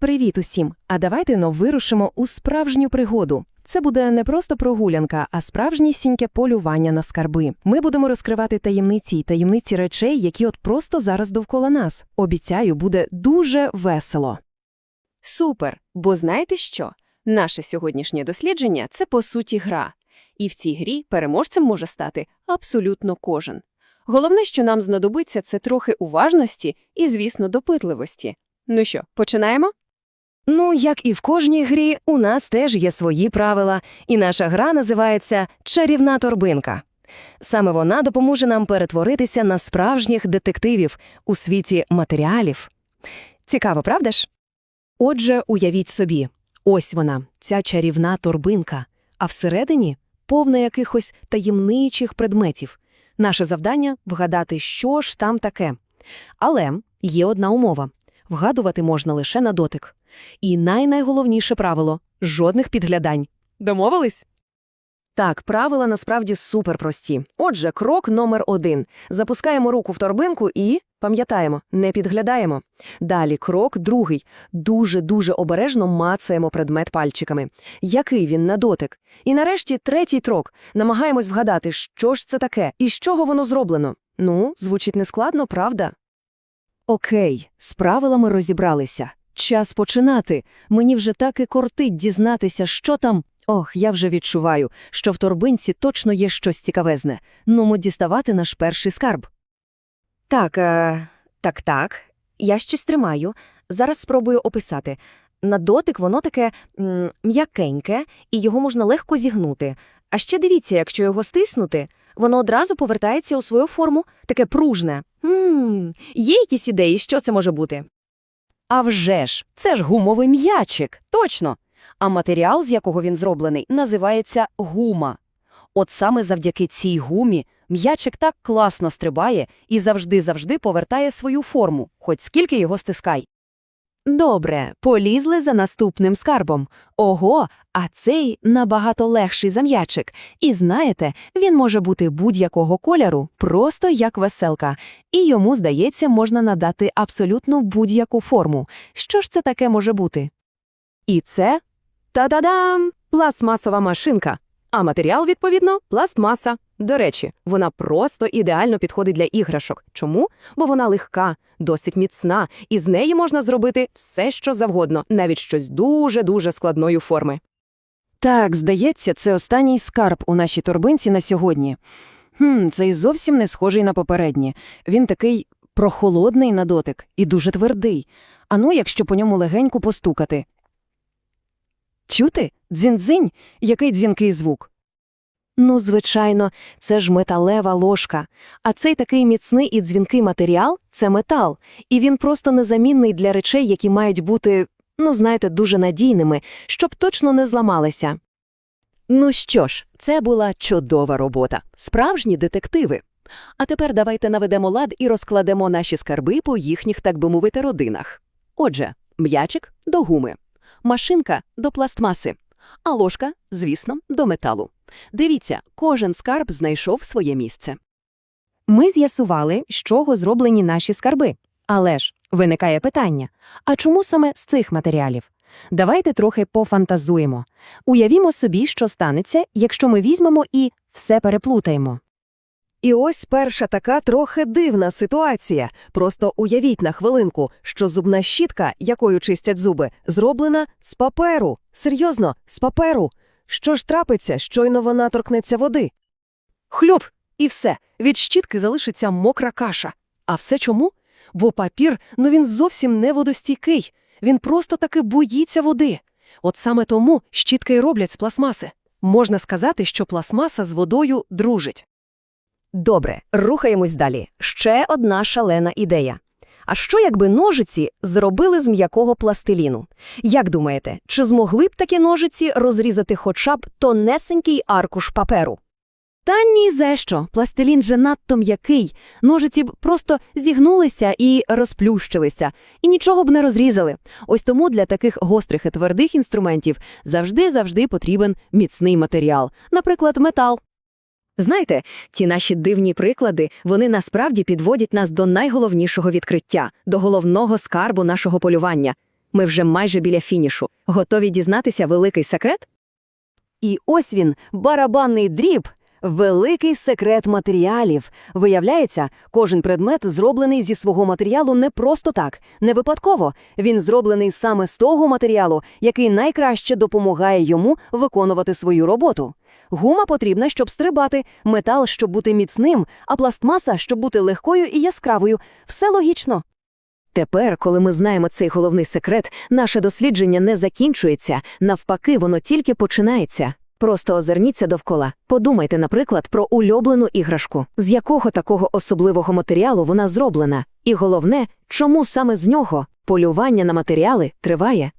Привіт усім! А давайте вирушимо у справжню пригоду. Це буде не просто прогулянка, а справжнісіньке полювання на скарби. Ми будемо розкривати таємниці й таємниці речей, які от просто зараз довкола нас. Обіцяю, буде дуже весело. Супер! Бо знаєте що? Наше сьогоднішнє дослідження – це, по суті, гра. І в цій грі переможцем може стати абсолютно кожен. Головне, що нам знадобиться, це трохи уважності і, звісно, допитливості. Ну що, починаємо? Ну, як і в кожній грі, у нас теж є свої правила, і наша гра називається Чарівна торбинка. Саме вона допоможе нам перетворитися на справжніх детективів у світі матеріалів. Цікаво, правда ж? Отже, уявіть собі, ось вона, ця чарівна торбинка, а всередині повна якихось таємничих предметів. Наше завдання – вгадати, що ж там таке. Але є одна умова – вгадувати можна лише на дотик. І най-найголовніше правило – жодних підглядань. Домовились? Так, правила насправді суперпрості. Отже, крок номер один. Запускаємо руку в торбинку і, пам'ятаємо, не підглядаємо. Далі крок другий. Дуже-дуже обережно мацаємо предмет пальчиками. Який він на дотик? І нарешті третій крок. Намагаємось вгадати, що ж це таке і з чого воно зроблено. Ну, звучить нескладно, правда? Окей, з правилами розібралися. Час починати. Мені вже так і кортить дізнатися, що там. Ох, я вже відчуваю, що в торбинці точно є щось цікавезне. Нумо діставати наш перший скарб. Так, е, так, так. Я щось тримаю. Зараз спробую описати. На дотик воно таке м'якеньке, і його можна легко зігнути. А ще дивіться, якщо його стиснути, воно одразу повертається у свою форму, таке пружне. Ммм, є якісь ідеї, що це може бути? А вже ж, це ж гумовий м'ячик, точно. А матеріал, з якого він зроблений, називається гума. От саме завдяки цій гумі м'ячик так класно стрибає і завжди-завжди повертає свою форму, хоч скільки його стискай. Добре, полізли за наступним скарбом. Ого, а цей набагато легший за м'ячик. І знаєте, він може бути будь-якого кольору, просто як веселка. І йому, здається, можна надати абсолютно будь-яку форму. Що ж це таке може бути? І це та-да-дам! Пластмасова машинка. А матеріал, відповідно, пластмаса. До речі, вона просто ідеально підходить для іграшок. Чому? Бо вона легка, досить міцна, і з неї можна зробити все, що завгодно, навіть щось дуже-дуже складної форми. Так, здається, це останній скарб у нашій торбинці на сьогодні. Хм, цей зовсім не схожий на попередні. Він такий прохолодний на дотик і дуже твердий. Ану, якщо по ньому легенько постукати. Чути? Дзінь-дзинь? Який дзвінкий звук? Ну, звичайно, це ж металева ложка. А цей такий міцний і дзвінкий матеріал – це метал. І він просто незамінний для речей, які мають бути, ну, знаєте, дуже надійними, щоб точно не зламалися. Ну що ж, це була чудова робота. Справжні детективи. А тепер давайте наведемо лад і розкладемо наші скарби по їхніх, так би мовити, родинах. Отже, м'ячик до гуми, машинка до пластмаси, а ложка, звісно, до металу. Дивіться, кожен скарб знайшов своє місце. Ми з'ясували, з чого зроблені наші скарби. Але ж виникає питання: а чому саме з цих матеріалів? Давайте трохи пофантазуємо. Уявімо собі, що станеться, якщо ми візьмемо і все переплутаємо. І ось перша така трохи дивна ситуація. Просто уявіть на хвилинку, що зубна щітка, якою чистять зуби, зроблена з паперу. Серйозно, з паперу. Що ж трапиться, щойно вона торкнеться води? Хльоп! І все. Від щітки залишиться мокра каша. А все чому? Бо папір, ну він зовсім не водостійкий. Він просто таки боїться води. От саме тому щітки й роблять з пластмаси. Можна сказати, що пластмаса з водою дружить. Добре, рухаємось далі. Ще одна шалена ідея. А що якби ножиці зробили з м'якого пластиліну? Як думаєте, чи змогли б такі ножиці розрізати хоча б тонесенький аркуш паперу? Та ні за що. Пластилін же надто м'який. Ножиці б просто зігнулися і розплющилися, і нічого б не розрізали. Ось тому для таких гострих і твердих інструментів завжди-завжди потрібен міцний матеріал, наприклад, метал. Знаєте, ті наші дивні приклади, вони насправді підводять нас до найголовнішого відкриття, до головного скарбу нашого полювання. Ми вже майже біля фінішу. Готові дізнатися великий секрет? І ось він, барабанний дріб. Великий секрет матеріалів. Виявляється, кожен предмет зроблений зі свого матеріалу не просто так, не випадково. Він зроблений саме з того матеріалу, який найкраще допомагає йому виконувати свою роботу. Гума потрібна, щоб стрибати, метал, щоб бути міцним, а пластмаса, щоб бути легкою і яскравою. Все логічно. Тепер, коли ми знаємо цей головний секрет, наше дослідження не закінчується, навпаки, воно тільки починається. Просто озирніться довкола. Подумайте, наприклад, про улюблену іграшку, з якого такого особливого матеріалу вона зроблена. І головне, чому саме з нього полювання на матеріали триває.